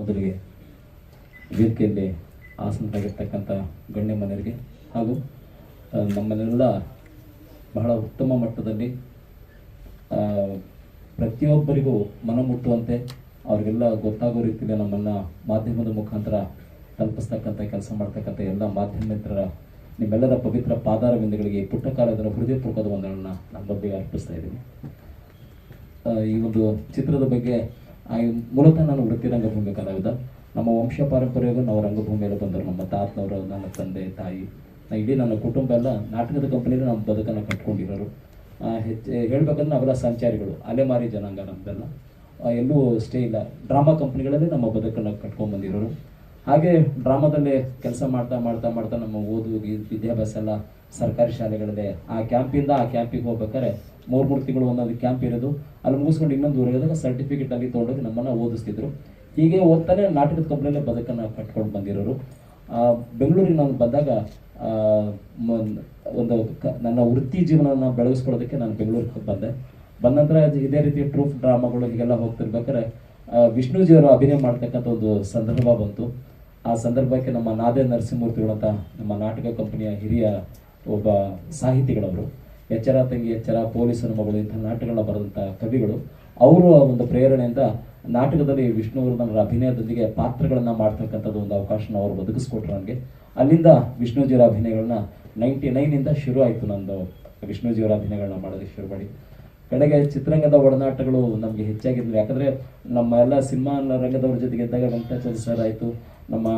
ಮೊದಲಿಗೆ ವೇದಿಕೆಯಲ್ಲಿ ಆಸನರಾಗಿರ್ತಕ್ಕಂಥ ಗಣ್ಯ ಮನೆಯರಿಗೆ ಹಾಗೂ ನಮ್ಮನ್ನೆಲ್ಲ ಬಹಳ ಉತ್ತಮ ಮಟ್ಟದಲ್ಲಿ ಪ್ರತಿಯೊಬ್ಬರಿಗೂ ಮನಮುಟ್ಟುವಂತೆ ಅವರಿಗೆಲ್ಲ ಗೊತ್ತಾಗೋ ರೀತಿಯಲ್ಲಿ ನಮ್ಮನ್ನು ಮಾಧ್ಯಮದ ಮುಖಾಂತರ ತಲುಪಿಸ್ತಕ್ಕಂಥ ಕೆಲಸ ಮಾಡ್ತಕ್ಕಂಥ ಎಲ್ಲ ಮಾಧ್ಯಮ ಮಿತ್ರರ ನಿಮ್ಮೆಲ್ಲರ ಪವಿತ್ರ ಪಾದಾರ ಬಿಂದುಗಳಿಗೆ ಪುಟ್ಟ ಕಾಲದ ಹೃದಯಪೂರ್ವಕದ ಒಂದನ್ನು ನಮ್ಮ ಬಗ್ಗೆ ಅರ್ಪಿಸ್ತಾ ಇದ್ದೀನಿ. ಈ ಒಂದು ಚಿತ್ರದ ಬಗ್ಗೆ ಮೂಲತಃ ನಾನು ವೃತ್ತಿ ರಂಗಭೂಮಿ ಕಲಾವಿದ ನಮ್ಮ ವಂಶ ಪಾರಂಪರ್ಯಗಳು ನಾವು ರಂಗಭೂಮಿಯಲ್ಲಿ ಬಂದರು. ನಮ್ಮ ತಾತನವರು, ನನ್ನ ತಂದೆ, ತಾಯಿ ಇಡೀ ನನ್ನ ಕುಟುಂಬ ಎಲ್ಲ ನಾಟಕದ ಕಂಪನಿಯಲ್ಲಿ ನಮ್ಮ ಬದುಕನ್ನು ಕಟ್ಕೊಂಡಿರೋರು. ಹೆಚ್ಚು ಹೇಳ್ಬೇಕಂದ್ರೆ ನಾವೆಲ್ಲ ಸಂಚಾರಿಗಳು, ಅಲೆಮಾರಿ ಜನಾಂಗ ನಮ್ಮದೆಲ್ಲ ಎಲ್ಲೂ ಸ್ಟೇ ಇಲ್ಲ. ಡ್ರಾಮಾ ಕಂಪ್ನಿಗಳಲ್ಲಿ ನಮ್ಮ ಬದುಕನ್ನು ಕಟ್ಕೊಂಡು ಬಂದಿರೋರು. ಹಾಗೆ ಡ್ರಾಮಾದಲ್ಲಿ ಕೆಲಸ ಮಾಡ್ತಾ ಮಾಡ್ತಾ ಮಾಡ್ತಾ ನಮ್ಮ ಓದು, ವಿದ್ಯಾಭ್ಯಾಸ ಎಲ್ಲ ಸರ್ಕಾರಿ ಶಾಲೆಗಳಲ್ಲಿ ಆ ಕ್ಯಾಂಪಿಂದ ಆ ಕ್ಯಾಂಪಿಗೆ ಹೋಗ್ಬೇಕಾದ್ರೆ ಮೂರು ಮೂರು ತಿಂಗಳು ಒಂದೊಂದು ಕ್ಯಾಂಪ್ ಇರೋದು. ಅಲ್ಲಿ ಮುಗಿಸ್ಕೊಂಡು ಇನ್ನೊಂದು ಊರಿಗೆ ಸರ್ಟಿಫಿಕೇಟ್ ಅಲ್ಲಿ ತೊಗೊಂಡೋಗಿ ನಮ್ಮನ್ನು ಓದಿಸ್ತಿದ್ರು. ಹೀಗೆ ಓದ್ತಾನೆ ನಾಟಕದ ಕಂಪ್ನಿಯಲ್ಲೇ ಬದುಕನ್ನು ಕಟ್ಕೊಂಡು ಬಂದಿರೋರು. ಬೆಂಗಳೂರಿಗೆ ನಾನು ಬಂದಾಗ ಒಂದು ನನ್ನ ವೃತ್ತಿ ಜೀವನವನ್ನು ಬೆಳಗಿಸ್ಕೊಳ್ಳೋದಕ್ಕೆ ನಾನು ಬೆಂಗಳೂರಿಗೆ ಬಂದೆ. ಬಂದ ನಂತರ ಇದೇ ರೀತಿ ಟ್ರೂಫ್ ಡ್ರಾಮಾಗಳು ಹೀಗೆಲ್ಲ ಹೋಗ್ತಿರ್ಬೇಕಾದ್ರೆ ವಿಷ್ಣುಜಿಯವರು ಅಭಿನಯ ಮಾಡ್ತಕ್ಕಂಥ ಒಂದು ಸಂದರ್ಭ ಬಂತು. ಆ ಸಂದರ್ಭಕ್ಕೆ ನಮ್ಮ ನಾದೇ ನರಸಿಂಹಮೂರ್ತಿಗಳಂತ ನಮ್ಮ ನಾಟಕ ಕಂಪನಿಯ ಹಿರಿಯ ಒಬ್ಬ ಸಾಹಿತಿಗಳವರು. ಎಚ್ಚರ ತಂಗಿ, ಎಚ್ಚರ ಪೊಲೀಸನ ಮಗಳು, ಇಂಥ ನಾಟಕಗಳನ್ನ ಬರೆದಂಥ ಕವಿಗಳು, ಅವರು ಒಂದು ಪ್ರೇರಣೆಯಿಂದ ನಾಟಕದಲ್ಲಿ ವಿಷ್ಣುವರ್ಧನರ ಅಭಿನಯದೊಂದಿಗೆ ಪಾತ್ರಗಳನ್ನು ಮಾಡ್ತಕ್ಕಂಥದ್ದು ಒಂದು ಅವಕಾಶನ ಅವರು ಒದಗಿಸ್ಕೊಟ್ರು ನನಗೆ. ಅಲ್ಲಿಂದ ವಿಷ್ಣುಜಿಯವರ ಅಭಿನಯಗಳನ್ನ ನೈಂಟಿ ನೈನಿಂದ ಶುರು ಆಯಿತು ನಂದು ವಿಷ್ಣುಜಿಯವರ ಅಭಿನಯಗಳನ್ನ ಮಾಡೋದಕ್ಕೆ ಶುರು ಮಾಡಿ. ಕಡೆಗೆ ಚಿತ್ರರಂಗದ ಒಡನಾಟಗಳು ನಮಗೆ ಹೆಚ್ಚಾಗಿದ್ವು. ಯಾಕಂದರೆ ನಮ್ಮ ಎಲ್ಲ ಸಿನಿಮಾ ರಂಗದವ್ರ ಜೊತೆಗೆ ಇದ್ದಾಗ ವೆಂಕಟಾಚಾರ್ಯ ಸರ್ ಆಯಿತು ನಮ್ಮ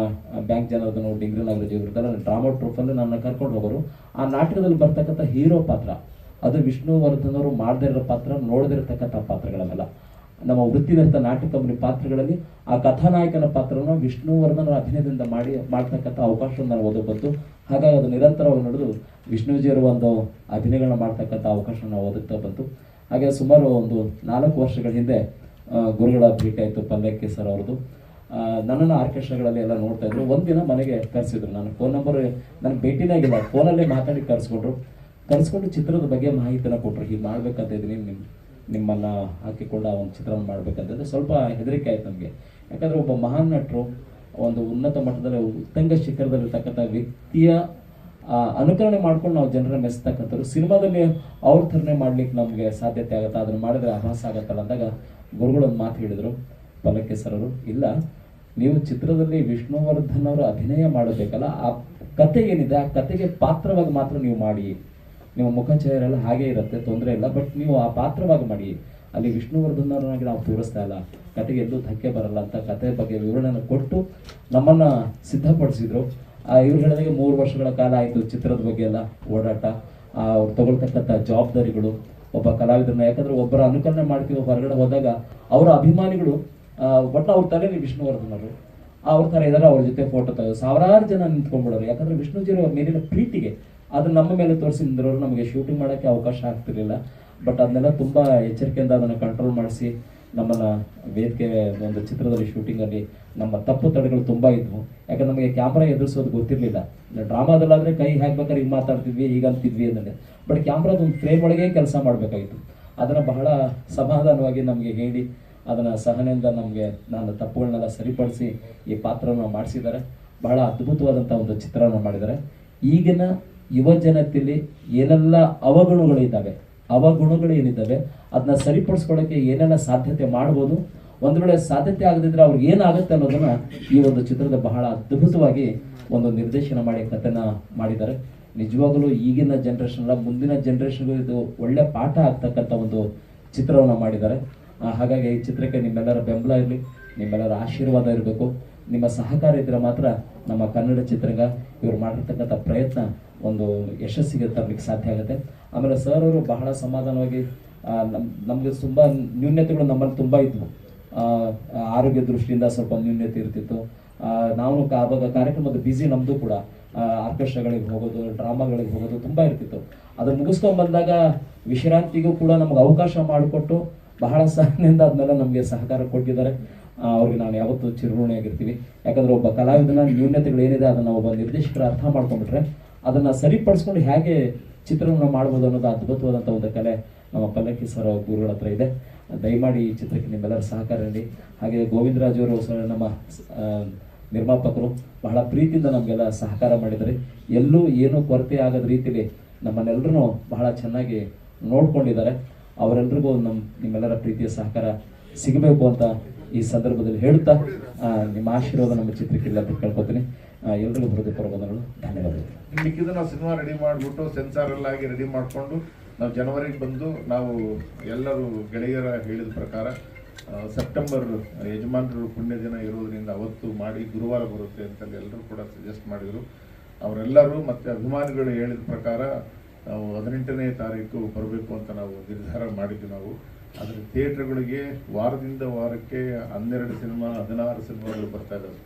ಬ್ಯಾಂಕ್ ಜನಾರ್ದನ ಡಿಂಗ್ರಿ ನಾಗರಾಜ್ ಇರ್ತಾರೆ ಡ್ರಾಮಾ ಟ್ರೂಫಲ್ಲಿ ನನ್ನ ಕರ್ಕೊಂಡು ಹೋಗೋರು. ಆ ನಾಟಕದಲ್ಲಿ ಬರ್ತಕ್ಕಂಥ ಹೀರೋ ಪಾತ್ರ. ಅದು ವಿಷ್ಣುವರ್ಧನ್ ಅವರು ಮಾಡದೇ ಇರೋ ಪಾತ್ರ, ನೋಡದಿರತಕ್ಕಂಥ ಪಾತ್ರಗಳನ್ನೆಲ್ಲ. ನಮ್ಮ ವೃತ್ತಿನಿರತ ನಾಟ್ಯ ಕಂಪನಿ ಪಾತ್ರಗಳಲ್ಲಿ ಆ ಕಥಾನಾಯಕನ ಪಾತ್ರವನ್ನು ವಿಷ್ಣುವರ್ಧನರ ಅಭಿನಯದಿಂದ ಮಾಡಿ, ಮಾಡ್ತಕ್ಕಂಥ ಅವಕಾಶವನ್ನು ನಾನು ಓದೋ ಬಂತು. ಹಾಗಾಗಿ ಅದು ನಿರಂತರವಾಗಿ ನಡೆದು ವಿಷ್ಣುಜಿಯವರು ಒಂದು ಅಭಿನಯಗಳನ್ನ ಮಾಡ್ತಕ್ಕಂಥ ಅವಕಾಶವನ್ನು ನಾವು ಓದುತ್ತಾ ಬಂತು. ಹಾಗೆ ಸುಮಾರು ಒಂದು ನಾಲ್ಕು ವರ್ಷಗಳ ಹಿಂದೆ ಗುರುಗಳ ಭೇಟಿ ಆಯಿತು ಪಲ್ಲಕ್ಕಿ ಸರ್ ಅವ್ರದ್ದು. ನನ್ನನ್ನು ಆರ್ಕೆಸ್ಟ್ರಾಗಳಲ್ಲಿ ಎಲ್ಲ ನೋಡ್ತಾ ಇದ್ರು. ಒಂದಿನ ಮನೆಗೆ ಕರೆಸಿದ್ರು. ನಾನು ಫೋನ್ ನಂಬರ್ ನನಗೆ ಭೇಟಿನೇ ಆಗಿಲ್ಲ. ಫೋನಲ್ಲೇ ಮಾತಾಡಿ ಕರೆಸ್ಕೊಂಡ್ರು. ಕರೆಸ್ಕೊಂಡು ಚಿತ್ರದ ಬಗ್ಗೆ ಮಾಹಿತಿನ ಕೊಟ್ಟರು ಹೀಗೆ ಮಾಡ್ಬೇಕಂತ ಇದ್ದೀನಿ. ನಿಮ್ಮ ನಿಮ್ಮನ್ನು ಹಾಕಿಕೊಂಡು ಆ ಒಂದು ಚಿತ್ರವನ್ನು ಮಾಡ್ಬೇಕಂತಂದ್ರೆ ಸ್ವಲ್ಪ ಹೆದರಿಕೆ ಆಯ್ತು ನಮಗೆ. ಯಾಕಂದರೆ ಒಬ್ಬ ಮಹಾನ್ ನಟರು, ಒಂದು ಉನ್ನತ ಮಟ್ಟದಲ್ಲಿ, ಉತ್ತಂಗ ಶಿಖರದಲ್ಲಿರ್ತಕ್ಕಂಥ ವ್ಯಕ್ತಿಯ ಅನುಕರಣೆ ಮಾಡ್ಕೊಂಡು ನಾವು ಜನರ ಮೆಸ್ತಕ್ಕಂಥವ್ರು ಸಿನಿಮಾದಲ್ಲಿ ಅವ್ರ ಥರನೇ ಮಾಡ್ಲಿಕ್ಕೆ ನಮಗೆ ಸಾಧ್ಯತೆ ಆಗುತ್ತಾ. ಅದನ್ನು ಮಾಡಿದ್ರೆ ಅಹಾಸ ಆಗತ್ತಲ್ಲ ಅಂದಾಗ ಗುರುಗಳೊಂದು ಮಾತು ಹೇಳಿದರು. ಪಲ್ಲಕ್ಕಿ ಸರರು ಇಲ್ಲ ನೀವು ಚಿತ್ರದಲ್ಲಿ ವಿಷ್ಣುವರ್ಧನ್ ಅವರ ಅಭಿನಯ ಮಾಡಬೇಕಲ್ಲ, ಆ ಕತೆ ಏನಿದೆ, ಆ ಕತೆಗೆ ಪಾತ್ರವಾಗಿ ಮಾತ್ರ ನೀವು ಮಾಡಿ. ನಿಮ್ಮ ಮುಖಚಹರೆಲ್ಲ ಹಾಗೆ ಇರುತ್ತೆ, ತೊಂದರೆ ಇಲ್ಲ, ಬಟ್ ನೀವು ಆ ಪಾತ್ರವಾಗಿ ಮಾಡಿ. ಅಲ್ಲಿ ವಿಷ್ಣುವರ್ಧನ್ ಅವರನ್ನಾಗಿ ನಾವು ತೋರಿಸ್ತಾ ಇಲ್ಲ. ಕತೆಗೆ ಎಲ್ಲೂ ಧಕ್ಕೆ ಬರಲ್ಲ ಅಂತ ಕತೆ ಬಗ್ಗೆ ವಿವರಣೆಯನ್ನು ಕೊಟ್ಟು ನಮ್ಮನ್ನ ಸಿದ್ಧಪಡಿಸಿದ್ರು. ಆ ಇವ್ರು ಹೇಳಿದಾಗೆ ಮೂರು ವರ್ಷಗಳ ಕಾಲ ಆಯಿತು ಚಿತ್ರದ ಬಗ್ಗೆ ಎಲ್ಲ ಓಡಾಟ. ಅವ್ರು ತಗೊಳ್ತಕ್ಕಂಥ ಜವಾಬ್ದಾರಿಗಳು, ಒಬ್ಬ ಕಲಾವಿದರನ್ನ, ಯಾಕಂದ್ರೆ ಒಬ್ಬರ ಅನುಕರಣೆ ಮಾಡ್ತೀವಿ ಹೊರಗಡೆ ಹೋದಾಗ ಅವರ ಅಭಿಮಾನಿಗಳು ಒಟ್ಟು ಅವ್ರ ತಲೆ ವಿಷ್ಣುವರ್ಧನ್ ಅವರು ಅವ್ರ ಥರ ಇದಾರೆ, ಅವ್ರ ಜೊತೆ ಫೋಟೋ ತೆಗೆದು ಸಾವಿರಾರು ಜನ ನಿಂತ್ಕೊಂಡ್ಬಿಡೋರು. ಯಾಕಂದ್ರೆ ವಿಷ್ಣುಜಿಯವರು ಅವ್ರ ಮೇಲಿನ ಪ್ರೀತಿಗೆ ಅದು ನಮ್ಮ ಮೇಲೆ ತೋರಿಸಿ ನಿಂದ್ರವ್ರು ನಮಗೆ ಶೂಟಿಂಗ್ ಮಾಡೋಕ್ಕೆ ಅವಕಾಶ ಆಗ್ತಿರ್ಲಿಲ್ಲ. ಬಟ್ ಅದನ್ನೆಲ್ಲ ತುಂಬ ಎಚ್ಚರಿಕೆಯಿಂದ ಅದನ್ನು ಕಂಟ್ರೋಲ್ ಮಾಡಿಸಿ ನಮ್ಮನ್ನ ವೇದಿಕೆ ಒಂದು ಚಿತ್ರದಲ್ಲಿ ಶೂಟಿಂಗಲ್ಲಿ ನಮ್ಮ ತಪ್ಪು ತಡೆಗಳು ತುಂಬ ಇದ್ವು. ಯಾಕಂದ್ರೆ ನಮಗೆ ಕ್ಯಾಮ್ರಾ ಎದುರಿಸೋದು ಗೊತ್ತಿರಲಿಲ್ಲ. ಡ್ರಾಮಾದಲ್ಲಾದರೆ ಕೈ ಹಾಕ್ಬೇಕಾದ್ರೆ ಈಗ ಮಾತಾಡ್ತಿದ್ವಿ ಈಗ ಅಂತಿದ್ವಿ ಅಂದ್ರೆ ಬಟ್ ಕ್ಯಾಮ್ರಾದ ಒಂದು ಫ್ರೇಮ್ ಒಳಗೆ ಕೆಲಸ ಮಾಡಬೇಕಾಗಿತ್ತು ಅದನ್ನು ಬಹಳ ಸಮಾಧಾನವಾಗಿ ನಮಗೆ ಹೇಳಿ ಅದನ್ನು ಸಹನೆಯಿಂದ ನಮಗೆ ನಾನು ತಪ್ಪುಗಳನ್ನೆಲ್ಲ ಸರಿಪಡಿಸಿ ಈ ಪಾತ್ರವನ್ನು ಮಾಡಿಸಿದ್ದಾರೆ. ಬಹಳ ಅದ್ಭುತವಾದಂಥ ಒಂದು ಚಿತ್ರವನ್ನು ಮಾಡಿದ್ದಾರೆ. ಈಗಿನ ಯುವ ಜನತೆಯಲ್ಲಿ ಏನೆಲ್ಲ ಅವಗುಣಗಳಿದ್ದಾವೆ ಅವಗುಣಗಳು ಏನಿದ್ದಾವೆ ಅದನ್ನ ಸರಿಪಡಿಸ್ಕೊಳ್ಳೋಕೆ ಏನೆಲ್ಲ ಸಾಧ್ಯತೆ ಮಾಡ್ಬೋದು, ಒಂದು ವೇಳೆ ಸಾಧ್ಯತೆ ಆಗದಿದ್ರೆ ಅವ್ರಿಗೆ ಏನಾಗುತ್ತೆ ಅನ್ನೋದನ್ನ ಈ ಒಂದು ಚಿತ್ರದ ಬಹಳ ಅದ್ಭುತವಾಗಿ ಒಂದು ನಿರ್ದೇಶನ ಮಾಡಿ ಕಥೆನ ಮಾಡಿದ್ದಾರೆ. ನಿಜವಾಗಲೂ ಈಗಿನ ಜನ್ರೇಷನ್ ಮುಂದಿನ ಜನ್ರೇಷನ್ಗೂ ಇದು ಒಳ್ಳೆ ಪಾಠ ಆಗ್ತಕ್ಕಂಥ ಒಂದು ಚಿತ್ರವನ್ನು ಮಾಡಿದ್ದಾರೆ. ಹಾಗಾಗಿ ಈ ಚಿತ್ರಕ್ಕೆ ನಿಮ್ಮೆಲ್ಲರ ಬೆಂಬಲ ಇರಲಿ, ನಿಮ್ಮೆಲ್ಲರ ಆಶೀರ್ವಾದ ಇರಬೇಕು. ನಿಮ್ಮ ಸಹಕಾರ ಇದ್ರೆ ಮಾತ್ರ ನಮ್ಮ ಕನ್ನಡ ಚಿತ್ರರಂಗ ಇವ್ರು ಮಾಡಿರ್ತಕ್ಕಂಥ ಪ್ರಯತ್ನ ಒಂದು ಯಶಸ್ಸಿಗೆ ತರಲಿಕ್ಕೆ ಸಾಧ್ಯ ಆಗುತ್ತೆ. ಆಮೇಲೆ ಸರ್ ಅವರು ಬಹಳ ಸಮಾಧಾನವಾಗಿ ನಮಗೆ ತುಂಬ ನ್ಯೂನ್ಯತೆಗಳು ನಮ್ಮಲ್ಲಿ ತುಂಬ ಇದ್ವು. ಆರೋಗ್ಯ ದೃಷ್ಟಿಯಿಂದ ಸ್ವಲ್ಪ ನ್ಯೂನ್ಯತೆ ಇರ್ತಿತ್ತು. ನಾವು ಆವಾಗ ಕಾರ್ಯಕ್ರಮದ ಬ್ಯುಸಿ ನಮ್ಮದು ಕೂಡ. ಆರ್ಕೆಸ್ಟ್ರಾಗಳಿಗೆ ಹೋಗೋದು, ಡ್ರಾಮಾಗಳಿಗೆ ಹೋಗೋದು ತುಂಬ ಇರ್ತಿತ್ತು. ಅದನ್ನು ಮುಗಿಸ್ಕೊಂಡ್ ಬಂದಾಗ ವಿಶ್ರಾಂತಿಗೂ ಕೂಡ ನಮ್ಗೆ ಅವಕಾಶ ಮಾಡಿಕೊಟ್ಟು ಬಹಳ ಸಹನೆಯಿಂದ ಅದನ್ನೆಲ್ಲ ನಮಗೆ ಸಹಕಾರ ಕೊಟ್ಟಿದ್ದಾರೆ. ಅವ್ರಿಗೆ ನಾವು ಯಾವತ್ತೂ ಚಿರಋಣಿಯಾಗಿರ್ತೀವಿ ಯಾಕಂದ್ರೆ ಒಬ್ಬ ಕಲಾವಿದನ ನ್ಯೂನ್ಯತೆಗಳು ಏನಿದೆ ಅದನ್ನ ಒಬ್ಬ ನಿರ್ದೇಶಕರು ಅರ್ಥ ಮಾಡ್ಕೊಂಡ್ಬಿಟ್ರೆ ಅದನ್ನ ಸರಿಪಡಿಸ್ಕೊಂಡು ಹೇಗೆ ಚಿತ್ರವನ್ನು ಮಾಡ್ಬೋದು ಅನ್ನೋದು ಅದ್ಭುತವಾದಂಥ ಒಂದು ಕಲೆ ನಮ್ಮ ಪಲ್ಲಕ್ಕಿ ಸರ್ ಗುರುಗಳ ಹತ್ರ ಇದೆ. ದಯಮಾಡಿ ಈ ಚಿತ್ರಕ್ಕೆ ನಿಮ್ಮೆಲ್ಲರ ಸಹಕಾರ ನೀಡಿ. ಹಾಗೆ ಗೋವಿಂದರಾಜ್ ಅವರು ನಮ್ಮ ನಿರ್ಮಾಪಕರು ಬಹಳ ಪ್ರೀತಿಯಿಂದ ನಮಗೆಲ್ಲ ಸಹಕಾರ ಮಾಡಿದ್ದಾರೆ. ಎಲ್ಲೂ ಏನೂ ಕೊರತೆ ಆಗದ ರೀತಿಯಲ್ಲಿ ನಮ್ಮನ್ನೆಲ್ಲರೂ ಬಹಳ ಚೆನ್ನಾಗಿ ನೋಡ್ಕೊಂಡಿದ್ದಾರೆ. ಅವರೆಲ್ಲರಿಗೂ ನಮ್ಮ ನಿಮ್ಮೆಲ್ಲರ ಪ್ರೀತಿಯ ಸಹಕಾರ ಸಿಗಬೇಕು ಅಂತ ಈ ಸಂದರ್ಭದಲ್ಲಿ ಹೇಳುತ್ತಾ ನಿಮ್ಮ ಆಶೀರ್ವಾದ ನಮ್ಮ ಚಿತ್ರಕ್ಕಿಲ್ಲ ಅಂತ ಕೇಳ್ಕೊತೀನಿ. ಎಲ್ರಿಗೂ ಹೃದಯಪೂರ್ವಕ ವಂದನೆಗಳು ಧನ್ಯವಾದಗಳು. ನಾವು ಸಿನಿಮಾ ರೆಡಿ ಮಾಡಿಬಿಟ್ಟು ಸೆನ್ಸಾರ್ ಎಲ್ಲ ಆಗಿ ರೆಡಿ ಮಾಡಿಕೊಂಡು ನಾವು ಜನವರಿಗೆ ಬಂದು ನಾವು ಎಲ್ಲರೂ ಗೆಳೆಯರ ಹೇಳಿದ ಪ್ರಕಾರ ಸೆಪ್ಟೆಂಬರ್ ಯಜಮಾನರು ಪುಣ್ಯ ದಿನ ಇರೋದರಿಂದ ಅವತ್ತು ಮಾಡಿ ಗುರುವಾರ ಬರುತ್ತೆ ಅಂತಲ್ಲಿ ಎಲ್ಲರೂ ಕೂಡ ಸಜೆಸ್ಟ್ ಮಾಡಿದರು. ಅವರೆಲ್ಲರೂ ಮತ್ತು ಅಭಿಮಾನಿಗಳು ಹೇಳಿದ ಪ್ರಕಾರ ನಾವು ಹದಿನೆಂಟನೇ ತಾರೀಕು ಬರಬೇಕು ಅಂತ ನಾವು ನಿರ್ಧಾರ ಮಾಡಿದ್ವಿ ನಾವು. ಆದರೆ ಥಿಯೇಟ್ರ್ಗಳಿಗೆ ವಾರದಿಂದ ವಾರಕ್ಕೆ ಹನ್ನೆರಡು ಸಿನಿಮಾ, ಹದಿನಾರು ಸಿನಿಮಾಗಳು ಬರ್ತಾ ಇದ್ದಾವೆ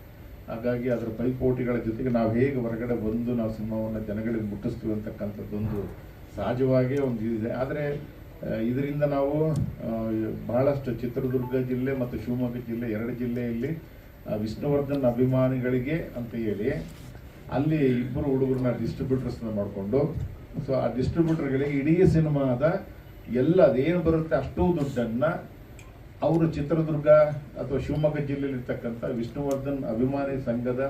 ಹಾಗಾಗಿ ಅದರ ಪೈಪೋಟಿಗಳ ಜೊತೆಗೆ ನಾವು ಹೇಗೆ ಹೊರಗಡೆ ಬಂದು ನಾವು ಸಿನಿಮಾವನ್ನು ಜನಗಳಿಗೆ ಮುಟ್ಟಿಸ್ತೀವಿ ಅಂತಕ್ಕಂಥದ್ದೊಂದು ಸಹಜವಾಗೇ ಒಂದು ಇದೆ ಆದರೆ ಇದರಿಂದ ನಾವು ಬಹಳಷ್ಟು ಚಿತ್ರದುರ್ಗ ಜಿಲ್ಲೆ ಮತ್ತು ಶಿವಮೊಗ್ಗ ಜಿಲ್ಲೆ ಎರಡು ಜಿಲ್ಲೆಯಲ್ಲಿ ವಿಷ್ಣುವರ್ಧನ್ ಅಭಿಮಾನಿಗಳಿಗೆ ಅಂತ ಹೇಳಿ ಅಲ್ಲಿ ಇಬ್ಬರು ಹುಡುಗರನ್ನ ಡಿಸ್ಟ್ರಿಬ್ಯೂಟರ್ಸ್ನ ಮಾಡಿಕೊಂಡು ಸೊ ಆ ಡಿಸ್ಟ್ರಿಬ್ಯೂಟರ್ಗಳಿಗೆ ಇಡೀ ಸಿನಿಮಾದ ಎಲ್ಲ ಅದೇನು ಬರುತ್ತೆ, ಅಷ್ಟೂ ದುಡ್ಡನ್ನು ಅವರು ಚಿತ್ರದುರ್ಗ ಅಥವಾ ಶಿವಮೊಗ್ಗ ಜಿಲ್ಲೆಯಲ್ಲಿರ್ತಕ್ಕಂಥ ವಿಷ್ಣುವರ್ಧನ್ ಅಭಿಮಾನಿ ಸಂಘದ